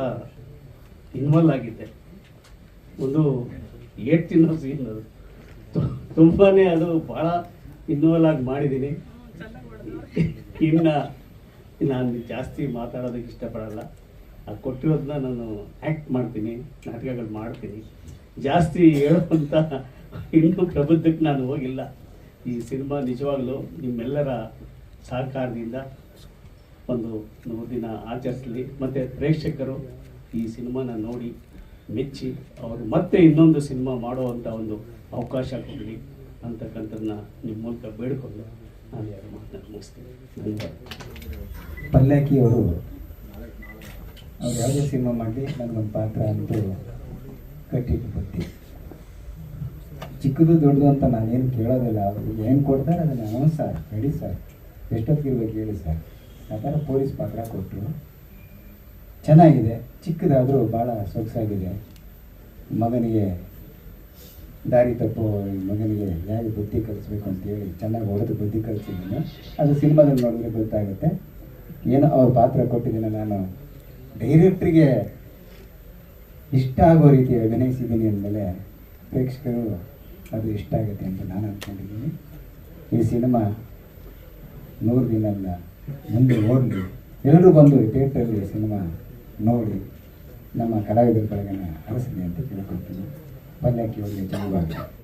ಇನ್ವಾಲ್ವ್ ಆಗಿದ್ದೆ. ಒಂದು ಏಟ್ ತಿನ್ನೋ ಸೀನ್ ಅದು. ತುಂಬಾ ಅದು ಭಾಳ ಇನ್ವಾಲ್ವ್ ಆಗಿ ಮಾಡಿದ್ದೀನಿ. ಇನ್ನು ನಾನು ಜಾಸ್ತಿ ಮಾತಾಡೋದಕ್ಕೆ ಇಷ್ಟಪಡಲ್ಲ. ಅದು ಕೊಟ್ಟಿರೋದನ್ನ ನಾನು ಆ್ಯಕ್ಟ್ ಮಾಡ್ತೀನಿ, ನಾಟಕಗಳು ಮಾಡ್ತೀನಿ. ಜಾಸ್ತಿ ಹೇಳುವಂಥ ಇನ್ನೂ ಪ್ರಬುದ್ಧಕ್ಕೆ ನಾನು ಹೋಗಿಲ್ಲ. ಈ ಸಿನಿಮಾ ನಿಜವಾಗ್ಲೂ ನಿಮ್ಮೆಲ್ಲರ ಸಹಕಾರದಿಂದ ಒಂದು ದಿನ ಆಚರಿಸಲಿ. ಮತ್ತು ಪ್ರೇಕ್ಷಕರು ಈ ಸಿನಿಮಾನ ನೋಡಿ ಮೆಚ್ಚಿ, ಅವರು ಮತ್ತೆ ಇನ್ನೊಂದು ಸಿನಿಮಾ ಮಾಡುವಂಥ ಒಂದು ಅವಕಾಶ ಕೊಡಲಿ ಅಂತಕ್ಕಂಥದ್ದನ್ನ ನಿಮ್ಮ ಮೂಲಕ ಬೇಡಿಕೊಂಡು ನಾನು ಯಾರು ಮಾತನ್ನು ಮುಗಿಸ್ತೀನಿ. ಧನ್ಯವಾದ. ಪಲ್ಲಕ್ಕಿ ಅವರು ಯಾವುದೇ ಸಿನಿಮಾ ಮಾಡಲಿ ನನಗೊಂದು ಪಾತ್ರ ಅಂತೂ ಕಟ್ಟಿಟ್ಟು ಬಿಟ್ಟಿ ಚಿಕ್ಕದು ದೊಡ್ಡದು ಅಂತ ನಾನೇನು ಕೇಳೋದಿಲ್ಲ ಅವ್ರಿಗೆ ಏನು ಕೊಡ್ತಾರೆ ಅದನ್ನು ಹ್ಞೂ ಸರ್ ಸರ್ ಎಷ್ಟೊತ್ತಿಗೆ ಇರ್ಬೇಕು ಹೇಳಿ ಸರ್. ಥರ ಪೊಲೀಸ್ ಪಾತ್ರ ಕೊಟ್ಟರು. ಚೆನ್ನಾಗಿದೆ. ಚಿಕ್ಕದಾದರೂ ಭಾಳ ಸೊಗಸಾಗಿದೆ. ಮಗನಿಗೆ ದಾರಿ ತಪ್ಪು ಮಗನಿಗೆ ಹೇಗೆ ಬುದ್ಧಿ ಕಲಿಸ್ಬೇಕು ಅಂತೇಳಿ ಚೆನ್ನಾಗಿ ಹೊಡೆದು ಬುದ್ಧಿ ಕಲಿಸಿದ್ದೀನಿ. ಅದು ಸಿನಿಮಾದಲ್ಲಿ ನೋಡಿದ್ರೆ ಗೊತ್ತಾಗುತ್ತೆ. ಏನೋ ಅವ್ರ ಪಾತ್ರ ಕೊಟ್ಟಿದ್ದೀನಿ ನಾನು. ಡೈರೆಕ್ಟ್ರಿಗೆ ಇಷ್ಟ ಆಗೋ ರೀತಿ ಅಭಿನಯಿಸಿದ್ದೀನಿ ಅಂದಮೇಲೆ ಪ್ರೇಕ್ಷಕರು ಅದು ಇಷ್ಟ ಆಗುತ್ತೆ ಅಂತ ನಾನು ಅಂದ್ಕೊಂಡಿದ್ದೀನಿ ಈ ಸಿನಿಮಾ ನೂರು ದಿನ ಮುಂದೆ ಓಡಲಿ. ಎಲ್ಲರೂ ಬಂದು ಥಿಯೇಟ್ರಲ್ಲಿ ಸಿನಿಮಾ ನೋಡಿ ನಮ್ಮ ಕಲಾವಿದರ ಕಡೆಗೆ ಹರಿಸಲಿ ಅಂತ ಕೇಳ್ಕೊಳ್ತೀನಿ. ಪಲ್ಲಕ್ಕಿ ಒಳ್ಳೆ ಚೆನ್ನಾಗಿ